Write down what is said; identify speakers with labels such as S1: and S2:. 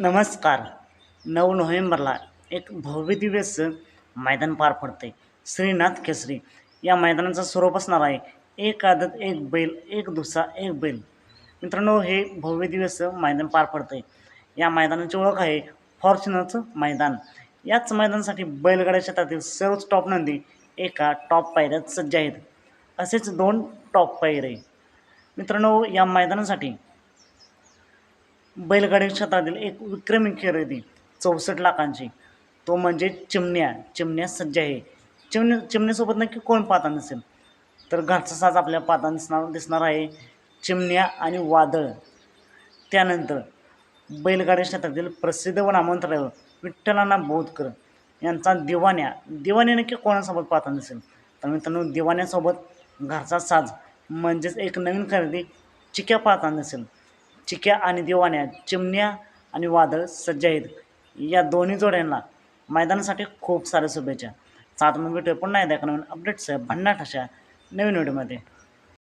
S1: नमस्कार. नऊ नोव्हेंबरला एक भव्य दिव्य मैदान पार पडते श्रीनाथ केसरी या मैदानाचं स्वरूप असणार आहे. एक आदत एक बैल एक दुसरा एक बैल. मित्रांनो हे भव्य दिवस मैदान पार पडते या मैदानाची ओळख आहे फॉर्च्युनरचं मैदान. याच मैदानासाठी बैलगाड्या शेतातील सर्वच टॉप नंदी एका टॉप पायऱ्यात सज्ज आहेत. असेच दोन टॉप पायरे. मित्रांनो या मैदानासाठी बैलगाडी क्षेत्रातील एक विक्रमी खरेदी चौसष्ट लाखांची. तो म्हणजे चिमण्या चिमण्या सज्ज आहे. चिमण्या चिमण्यासोबत नक्की कोण पाहता नसेल? तर घरचा साज आपल्या पाहता दिसणार दिसणार आहे. चिमण्या आणि वादळ. त्यानंतर बैलगाडी क्षेत्रातील प्रसिद्ध व नामवंत विठ्ठलांना बोधकर यांचा दिवाण्या. दिवाण्या नक्की कोणासोबत पाहता नसेल? तर मित्रांनो दिवाण्यासोबत घरचा साज म्हणजेच एक नवीन खरेदी चिक्या पाहता नसेल. चिक्या आणि दिवाण्या चिमण्या आणि वादळ सज्ज आहेत या दोन्ही जोड्यांना मैदानासाठी खूप साऱ्या शुभेच्छा. सात मग भेटूया पुन्हा एकदा एका नवीन अपडेट्स भन्नाट अशा नवीन व्हिडिओमध्ये